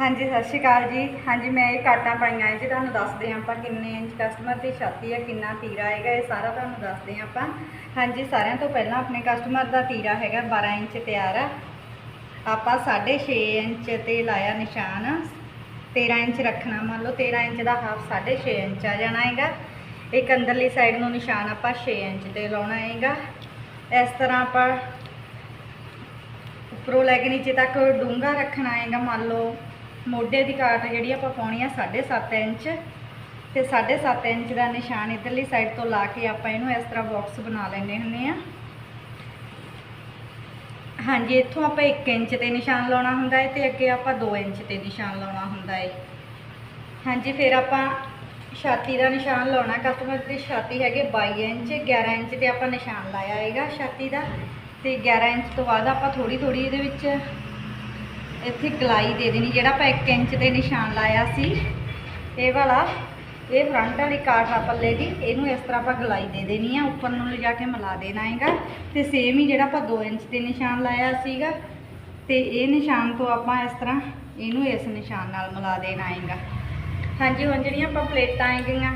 ਹਾਂਜੀ, ਸਤਿ ਸ਼੍ਰੀ ਅਕਾਲ ਜੀ। ਹਾਂਜੀ, ਮੈਂ ਇਹ ਕਾਟਾਂ ਪਾਈਆਂ ਜੀ ਤੁਹਾਨੂੰ ਦੱਸਦੇ ਹਾਂ ਆਪਾਂ ਕਿੰਨੇ ਇੰਚ ਕਸਟਮਰ ਦੀ ਛਾਤੀ ਹੈ, ਕਿੰਨਾ ਤੀਰਾ ਹੈਗਾ, ਇਹ ਸਾਰਾ ਤੁਹਾਨੂੰ ਦੱਸਦੇ ਹਾਂ ਆਪਾਂ। ਹਾਂਜੀ, ਸਾਰਿਆਂ ਤੋਂ ਪਹਿਲਾਂ ਆਪਣੇ ਕਸਟਮਰ ਦਾ ਤੀਰਾ ਹੈਗਾ 12 ਇੰਚ ਤਿਆਰ ਆ। ਆਪਾਂ 6.5 ਇੰਚ ਤੇ ਲਾਇਆ ਨਿਸ਼ਾਨ। 13 ਇੰਚ ਰੱਖਣਾ, ਮੰਨ ਲਓ 13 ਇੰਚ ਦਾ ਹਾਫ 6.5 ਇੰਚ ਆ ਜਾਣਾ ਹੈਗਾ। ਇੱਕ ਅੰਦਰਲੀ ਸਾਈਡ ਨੂੰ ਨਿਸ਼ਾਨ ਆਪਾਂ 6 ਇੰਚ ਤੇ ਲਾਉਣਾ ਹੈਗਾ। ਇਸ ਤਰ੍ਹਾਂ ਆਪਾਂ ਉੱਪਰੋਂ ਲੈ ਨੀਚੇ ਤੱਕ ਡੂੰਘਾ ਰੱਖਣਾ ਹੈਗਾ ਮੰਨ ਲਓ ਮੋਢੇ ਦੀ ਕਾਟ ਜਿਹੜੀ ਆਪਾਂ ਪਾਉਣੀ ਆ 7.5 ਇੰਚ ਤੇ 7.5 ਇੰਚ ਦਾ ਨਿਸ਼ਾਨ ਇਧਰਲੀ ਸਾਈਡ ਤੋਂ ਲਾ ਕੇ ਆਪਾਂ ਇਹਨੂੰ ਇਸ ਤਰ੍ਹਾਂ ਬਾਕਸ ਬਣਾ ਲੈਣੇ ਹੁੰਦੇ ਆ। ਹਾਂਜੀ, ਇੱਥੋਂ ਆਪਾਂ 1 ਇੰਚ ਤੇ ਨਿਸ਼ਾਨ ਲਾਉਣਾ ਹੁੰਦਾ ਹੈ ਤੇ ਅੱਗੇ ਆਪਾਂ 2 ਇੰਚ ਤੇ ਨਿਸ਼ਾਨ ਲਾਉਣਾ ਹੁੰਦਾ ਹੈ ਹਾਂਜੀ, ਫਿਰ ਆਪਾਂ ਛਾਤੀ ਦਾ ਨਿਸ਼ਾਨ ਲਾਉਣਾ ਕਸਟਮਰ ਦੀ ਛਾਤੀ ਹੈਗੇ 22 ਇੰਚ 11 ਇੰਚ ਤੇ ਆਪਾਂ ਨਿਸ਼ਾਨ ਲਾਇਆ ਹੈਗਾ ਛਾਤੀ ਦਾ। ਤੇ 11 ਇੰਚ ਤੋਂ ਬਾਅਦ ਆਪਾਂ ਥੋੜੀ ਥੋੜੀ ਇਹਦੇ ਵਿੱਚ ਇੱਥੇ ਗਲਾਈ ਦੇ ਦੇਣੀ, ਜਿਹੜਾ ਆਪਾਂ 1 ਇੰਚ ਦੇ ਨਿਸ਼ਾਨ ਲਾਇਆ ਸੀ, ਇਹ ਵਾਲਾ, ਇਹ ਫਰੰਟ ਵਾਲੀ ਕਾਟ ਆ ਪੱਲੇ ਦੀ, ਇਹਨੂੰ ਇਸ ਤਰ੍ਹਾਂ ਆਪਾਂ ਗਲਾਈ ਦੇ ਦੇਣੀ ਆ, ਉੱਪਰ ਨੂੰ ਲਿਜਾ ਕੇ ਮਿਲਾ ਦੇਣਾ ਹੈਗਾ। ਤੇ ਸੇਮ ਹੀ ਜਿਹੜਾ ਆਪਾਂ 2 ਇੰਚ ਦੇ ਨਿਸ਼ਾਨ ਲਾਇਆ ਸੀਗਾ, ਤੇ ਇਹ ਨਿਸ਼ਾਨ ਤੋਂ ਆਪਾਂ ਇਸ ਤਰ੍ਹਾਂ ਇਹਨੂੰ ਇਸ ਨਿਸ਼ਾਨ ਨਾਲ ਮਿਲਾ ਦੇਣਾ ਹੈਗਾ। ਹਾਂਜੀ, ਹੁਣ ਜਿਹੜੀਆਂ ਆਪਾਂ ਪਲੇਟਾਂ ਹੈਗੀਆਂ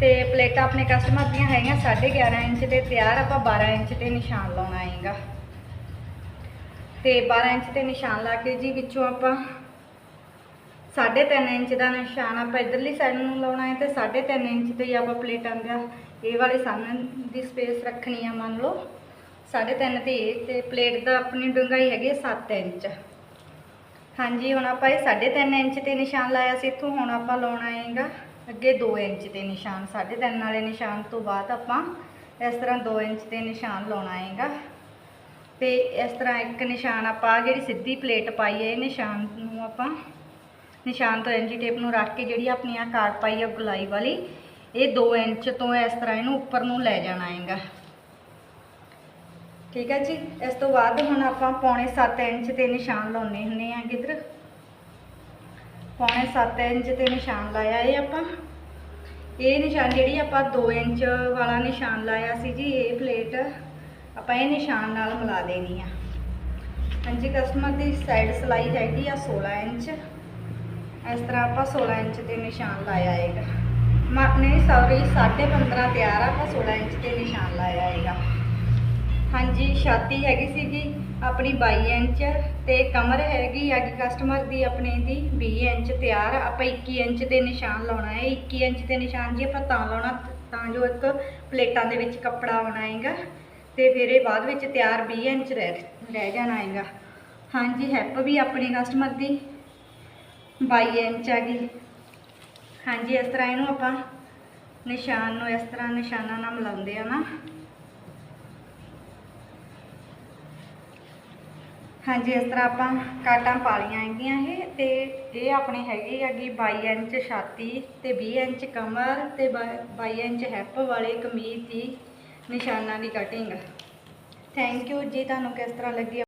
ਤੇ ਪਲੇਟਾਂ ਆਪਣੇ ਕਸਟਮਰ ਦੀਆਂ ਹੈਗੀਆਂ 11.5 ਇੰਚ ਤੇ ਤਿਆਰ ਆਪਾਂ 12 ਇੰਚ ਤੇ ਨਿਸ਼ਾਨ ਲਾਉਣਾ ਹੈਗਾ। ਤੇ 12 ਇੰਚ ਤੇ ਨਿਸ਼ਾਨ ਲਾ ਕੇ ਜੀ ਵਿੱਚੋਂ ਆਪਾਂ 3.5 ਇੰਚ ਦਾ ਨਿਸ਼ਾਨ ਆਪਾਂ ਇਧਰਲੀ ਸਾਈਡ ਨੂੰ ਲਾਉਣਾ ਹੈ ਤੇ 3.5 ਇੰਚ ਤੇ ਹੀ ਆਪਾਂ ਪਲੇਟਾਂ ਦਾ ਇਹ ਵਾਲੇ ਸਾਹਮਣੇ ਦੀ ਸਪੇਸ ਰੱਖਣੀ ਆ ਮੰਨ ਲਓ। 3.5 ਤੇ ਇਹ ਤੇ ਪਲੇਟ ਦਾ ਆਪਣੀ ਡੂੰਘਾਈ ਹੈਗੀ 7 ਇੰਚ। ਹਾਂਜੀ, ਹੁਣ ਆਪਾਂ ਇਹ 3.5 ਇੰਚ ਤੇ ਨਿਸ਼ਾਨ ਲਾਇਆ ਸੀ, ਇੱਥੋਂ ਹੁਣ ਆਪਾਂ ਲਾਉਣਾ ਹੈਗਾ। ਅੱਗੇ 2 ਇੰਚ ਦੇ ਨਿਸ਼ਾਨ 3.5 ਵਾਲੇ ਨਿਸ਼ਾਨ ਤੋਂ ਬਾਅਦ ਆਪਾਂ ਇਸ ਤਰ੍ਹਾਂ 2 ਇੰਚ ਤੇ ਨਿਸ਼ਾਨ ਲਾਉਣਾ ਹੈਗਾ। ਤੇ ਇਸ ਤਰ੍ਹਾਂ ਇੱਕ ਨਿਸ਼ਾਨ ਆਪਾਂ ਜਿਹੜੀ ਸਿੱਧੀ ਪਲੇਟ ਪਾਈ ਹੈ, ਇਹ ਨਿਸ਼ਾਨ ਨੂੰ ਆਪਾਂ ਨਿਸ਼ਾਨ ਤੋਂ ਇੰਚੀ ਟੇਪ ਨੂੰ ਰੱਖ ਕੇ ਜਿਹੜੀ ਆਪਣੀ ਆ ਕਾਰਡ ਪਾਈ ਹੈ ਗੁਲਾਈ ਵਾਲੀ, ਇਹ 2 ਇੰਚ ਤੋਂ ਇਸ ਤਰ੍ਹਾਂ ਇਹਨੂੰ ਉੱਪਰ ਨੂੰ ਲੈ ਜਾਣਾ ਹੈਗਾ। ਠੀਕ ਹੈ ਜੀ? ਇਸ ਤੋਂ ਬਾਅਦ ਹੁਣ ਆਪਾਂ ਪੌਣੇ 7 ਇੰਚ ਤੇ ਨਿਸ਼ਾਨ ਲਾਉਣੇ ਹੁੰਦੇ ਆ ਕਿਧਰ? ਪੌਣੇ 7 ਇੰਚ ਤੇ ਨਿਸ਼ਾਨ ਲਾਇਆ ਇਹ ਆਪਾਂ। ਇਹ ਨਿਸ਼ਾਨ ਜਿਹੜੀ ਆਪਾਂ 2 ਇੰਚ ਵਾਲਾ ਨਿਸ਼ਾਨ ਲਾਇਆ ਸੀ ਜੀ, ਇਹ ਪਲੇਟ ਆਪਾਂ ਇਹ ਨਿਸ਼ਾਨ ਨਾਲ ਮਿਲਾ ਦੇਣੀ ਆ। ਹਾਂਜੀ ਕਸਟਮਰ ਦੀ ਸਾਈਡ ਸਲਾਈ ਹੈਗੀ ਆ 16 ਇੰਚ। ਇਸ ਤਰ੍ਹਾਂ ਆਪਾਂ 16 ਇੰਚ ਤੇ ਨਿਸ਼ਾਨ ਲਾਇਆ ਹੈਗਾ। ਮਾ ਨਹੀਂ ਸੌਰੀ 15.5 ਤਿਆਰ ਆ, ਆਪਾਂ 16 ਇੰਚ ਤੇ ਨਿਸ਼ਾਨ ਲਾਇਆ ਹੈਗਾ। ਹਾਂਜੀ, ਛਾਤੀ ਹੈਗੀ ਸੀਗੀ, ਆਪਣੀ 22 ਇੰਚ ਤੇ ਕਮਰ ਹੈਗੀ ਹੈਗੀ ਕਸਟਮਰ ਦੀ ਆਪਣੇ ਦੀ 20 ਇੰਚ ਤਿਆਰ ਆਪਾਂ 21 ਇੰਚ ਦੇ ਨਿਸ਼ਾਨ ਲਾਉਣਾ ਹੈ। 21 ਇੰਚ ਦੇ ਨਿਸ਼ਾਨ ਜੀ ਆਪਾਂ ਤਾਂ ਲਾਉਣਾ, ਤਾਂ ਜੋ ਇੱਕ ਪਲੇਟਾਂ ਦੇ ਵਿੱਚ ਕੱਪੜਾ ਆਉਣਾ ਹੈਗਾ ਤੇ ਫਿਰ ਇਹ ਬਾਅਦ ਵਿੱਚ ਤਿਆਰ 20 ਇੰਚ ਰਹਿ ਰਹਿ ਜਾਣਾ ਹੈਗਾ। ਹਾਂਜੀ, ਹੈਪ ਵੀ ਆਪਣੀ ਕਸਟਮਰ ਦੀ 22 ਇੰਚ ਹੈਗੀ ਹਾਂਜੀ, ਇਸ ਤਰ੍ਹਾਂ ਇਹਨੂੰ ਆਪਾਂ ਨਿਸ਼ਾਨ ਨੂੰ ਇਸ ਤਰ੍ਹਾਂ ਨਿਸ਼ਾਨਾਂ ਨਾਲ ਮਿਲਾਉਂਦੇ ਆ ਨਾ। ਹਾਂਜੀ, ਇਸ ਤਰ੍ਹਾਂ ਆਪਾਂ ਕਾਟਾਂ ਪਾਲੀਆਂ ਹੈਗੀਆਂ ਇਹ ਤੇ ਇਹ ਆਪਣੇ ਹੈਗੀ ਹੈਗੀ 22 ਇੰਚ ਛਾਤੀ ਤੇ 20 ਇੰਚ ਕਮਰ ਤੇ 22 ਇੰਚ ਹੈਪ ਵਾਲੇ ਕਮੀਜ਼ ਦੀ ਨਿਸ਼ਾਨਾਂ ਦੀ ਕਟਿੰਗ ਥੈਂਕ ਯੂ ਜੀ, ਤੁਹਾਨੂੰ ਕਿਸ ਤਰ੍ਹਾਂ ਲੱਗੀ